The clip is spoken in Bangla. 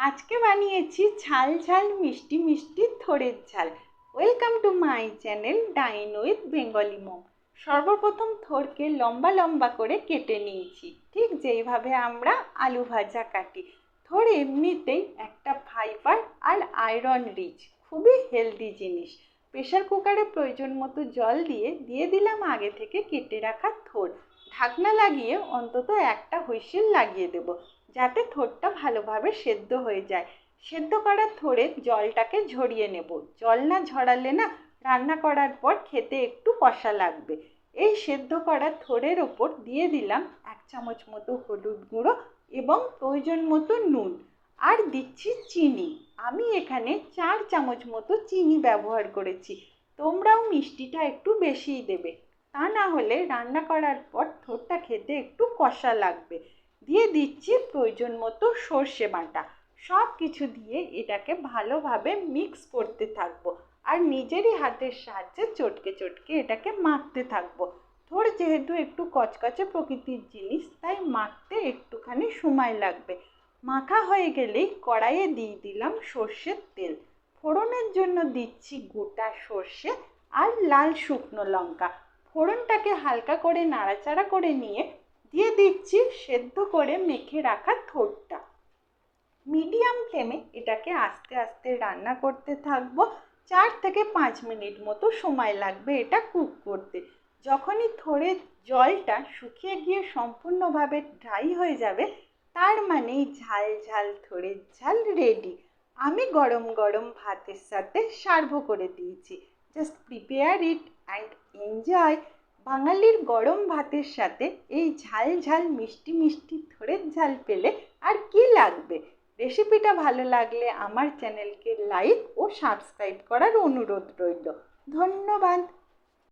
আজকে বানিয়েছি ঝাল ঝাল, মিষ্টি মিষ্টি, থোড়ের ঝাল। Welcome to my channel dine with Bengali mom সর্বপ্রথম থোড়কে লম্বা লম্বা করে কেটে নিয়েছি। ঠিক যেইভাবে আমরা আলু ভাজা কাটি। থোড় এমনিতেই একটা ফাইবার আর আয়রন রিচ খুবই হেলদি জিনিস। প্রেশার কুকারে প্রয়োজন মতো জল দিয়ে দিয়ে দিলাম আগে থেকে কেটে রাখা থোড়। ঢাকনা লাগিয়ে অন্তত একটা হুইসেল লাগিয়ে দেবো। যাতে থোড়টা ভালোভাবে সেদ্ধ হয়ে যায়। সেদ্ধ করার থোড়ে জলটাকে ঝরিয়ে নেব। জল না ঝরালে না রান্না করার পর খেতে একটু কষা লাগবে। এই সেদ্ধ করা থোড়ের ওপর দিয়ে দিলাম এক চামচ মতো হলুদ গুঁড়ো এবং প্রয়োজন মতো নুন। আর দিচ্ছি চিনি। আমি এখানে চার চামচ মতো চিনি ব্যবহার করেছি। তোমরাও মিষ্টিটা একটু বেশিই দেবে। তা না হলে রান্না করার পর থোরটা খেতে একটু কষা লাগবে। দিয়ে দিচ্ছি প্রয়োজন মতো সর্ষে বাটা। সব কিছু দিয়ে এটাকে ভালোভাবে মিক্স করতে থাকব আর নিজেরই হাতের সাহায্যে চটকে চটকে এটাকে মাখতে থাকব। থোড় যেহেতু একটু কচকচে প্রকৃতির জিনিস, তাই মাখতে একটুখানি সময় লাগবে। মাখা হয়ে গেলেই কড়াইয়ে দিয়ে দিলাম সর্ষের তেল। ফোড়নের জন্য দিচ্ছি গোটা সর্ষে আর লাল শুকনো লঙ্কা। ফোড়নটাকে হালকা করে নাড়াচাড়া করে নিয়ে দিয়ে দিচ্ছি সেদ্ধ করে মেখে রাখা থোড়টা মিডিয়াম ফ্লেমে এটাকে আস্তে আস্তে রান্না করতে থাকব। চার থেকে পাঁচ মিনিট মতো সময় লাগবে এটা কুক করতে। যখনই থোড়ে জলটা শুকিয়ে গিয়ে সম্পূর্ণভাবে ড্রাই হয়ে যাবে, তার মানেই ঝাল ঝাল থোড়ের ঝাল রেডি আমি গরম গরম ভাতের সাথে সার্ভ করে দিয়েছি। Just prepare it and enjoy বাঙালির গরম ভাতের সাথে এই ঝাল ঝাল মিষ্টি মিষ্টি থরের ঝাল পেলে আর কি লাগবে? রেসিপিটা ভালো লাগলে আমার চ্যানেলকে লাইক ও সাবস্ক্রাইব করার অনুরোধ রইল। ধন্যবাদ।